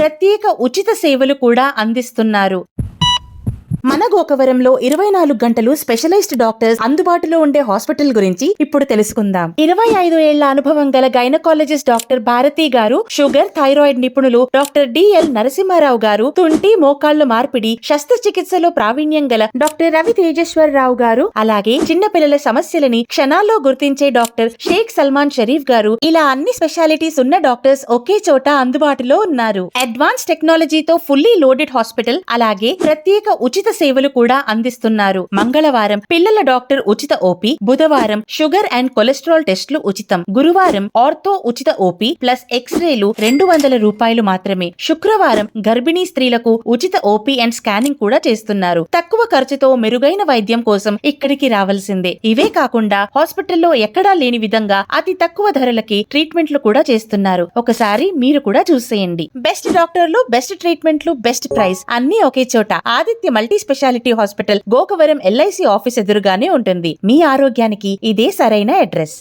ప్రత్యేక ఉచిత సేవలు కూడా అందిస్తున్నారు. మన గోకవరంలో ఇరవై నాలుగు గంటలు స్పెషలైజ్డ్ డాక్టర్స్ అందుబాటులో ఉండే హాస్పిటల్ గురించి ఇప్పుడు తెలుసుకుందాం. ఇరవై ఐదు ఏళ్ళ అనుభవం గల గైనకాలజిస్ట్ డాక్టర్ భారతి గారు షుగర్ థైరాయిడ్ నిపుణులు డాక్టర్ డిఎల్ నరసింహారావు గారు తుంటి మోకాళ్ళ మార్పిడి శస్త్రచికిత్సలో ప్రావీణ్యం గల డాక్టర్ రవి తేజేశ్వరరావు గారు అలాగే చిన్నపిల్లల సమస్యలని క్షణాల్లో గుర్తించే డాక్టర్ షేక్ సల్మాన్ షరీఫ్ గారు ఇలా అన్ని స్పెషాలిటీస్ ఉన్న డాక్టర్స్ ఒకే చోట అందుబాటులో ఉన్నారు. అడ్వాన్స్ టెక్నాలజీతో ఫుల్లీ లోడెడ్ హాస్పిటల్ అలాగే ప్రత్యేక ఉచిత సేవలు కూడా అందిస్తున్నారు. మంగళవారం పిల్లల డాక్టర్ ఉచిత ఓపీ బుధవారం షుగర్ అండ్ కొలెస్ట్రాల్ టెస్టులు ఉచితం. గురువారం ఆర్థో ఉచిత ఓపీ ప్లస్ ఎక్స్రేలు రెండు వందల రూపాయలు మాత్రమే. శుక్రవారం గర్భిణీ స్త్రీలకు ఉచిత ఓపీ అండ్ స్కానింగ్ కూడా చేస్తున్నారు. తక్కువ ఖర్చుతో మెరుగైన వైద్యం కోసం ఇక్కడికి రావాల్సిందే. ఇవే కాకుండా హాస్పిటల్లో ఎక్కడా లేని విధంగా అతి తక్కువ ధరలకి ట్రీట్మెంట్లు కూడా చేస్తున్నారు. ఒకసారి మీరు కూడా చూసేయండి. బెస్ట్ డాక్టర్లు బెస్ట్ ట్రీట్మెంట్లు బెస్ట్ ప్రైస్ అన్ని ఒకే చోట. Aditya multi speciality hospital Gokavaram LIC office ఎదురుగానే ఉంటుంది. మీ ఆరోగ్యానికి ఇదే సరైన అడ్రస్.